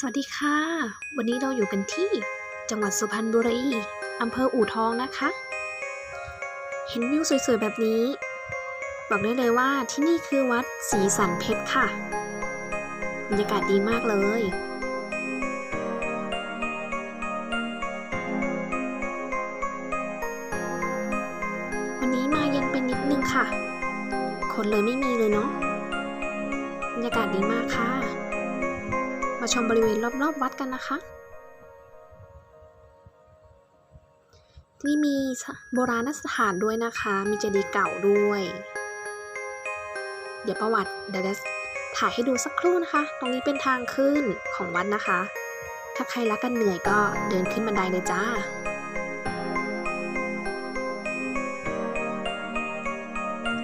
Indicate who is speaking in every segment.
Speaker 1: สวัสดีค่ะ วันนี้เราอยู่กันที่จังหวัดสุพรรณบุรีอำเภออู่ทองนะคะ เห็นวิวสวยๆ แบบนี้ บอกได้เลยว่าที่นี่คือวัดศรีสันเพชรค่ะ บรรยากาศดีมากเลยวันนี้มาเย็นเป็นนิดนึงค่ะ คนเลยไม่มีเลยเนาะ บรรยากาศดีมากค่ะ มาชมบริเวณรอบๆวัดกันนะคะ ที่นี่มีโบราณสถานด้วยนะคะ มีเจดีย์เก่าด้วย เดี๋ยวประวัติเดี๋ยวจะถ่ายให้ดูสักครู่นะคะ ตรงนี้เป็นทางขึ้นของวัดนะคะ ถ้าใครรักกันเหนื่อยก็เดินขึ้นบันไดเลยจ้า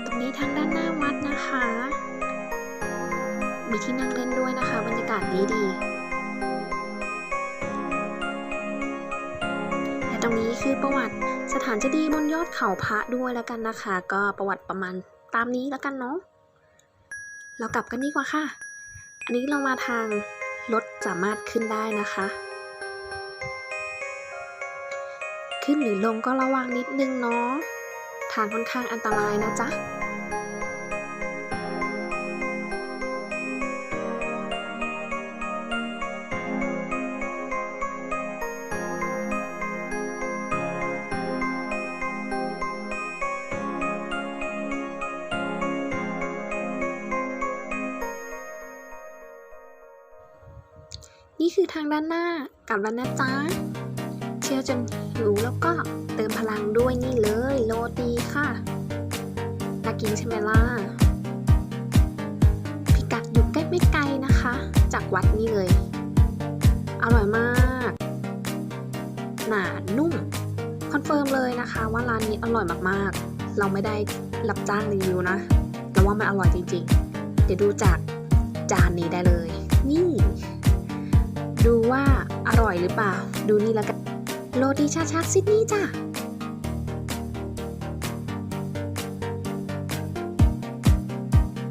Speaker 1: ตรงนี้ทางด้านหน้าวัดนะคะ มีที่นั่งเล่นด้วยนะคะ บรรยากาศ ดีดี และตรงนี้คือประวัติสถานเจดีย์บนยอดเขาพระด้วยแล้วกันนะคะ ก็ประวัติประมาณตามนี้แล้วกันเนาะเรากลับกันดีกว่าค่ะ อันนี้เรามาทางรถสามารถขึ้นได้นะคะ ขึ้นหรือลงก็ระวังนิดนึงเนาะทางค่อนข้างอันตรายนะจ๊ะ นี่คือทางด้านหน้ากลับแล้วนะจ๊ะ เที่ยวจนหิวแล้วก็เติมพลังด้วยนี่เลยโรตีค่ะน่ากินใช่ไหมล่ะ พิกัดอยู่ใกล้ไม่ไกลนะคะ จากวัดนี่เลย อร่อยมาก หนานุ่ม คอนเฟิร์มเลยนะคะว่าร้านนี้อร่อยมากๆ เราไม่ได้รับจ้างรีวิวนะ เราว่ามันอร่อยจริงๆ เดี๋ยวดูจากจานนี้ได้เลย นี่ ดูว่าอร่อยหรือเปล่า ดูนี่แล้วกัน โรตีชาชักซิดนีย์จ้ะ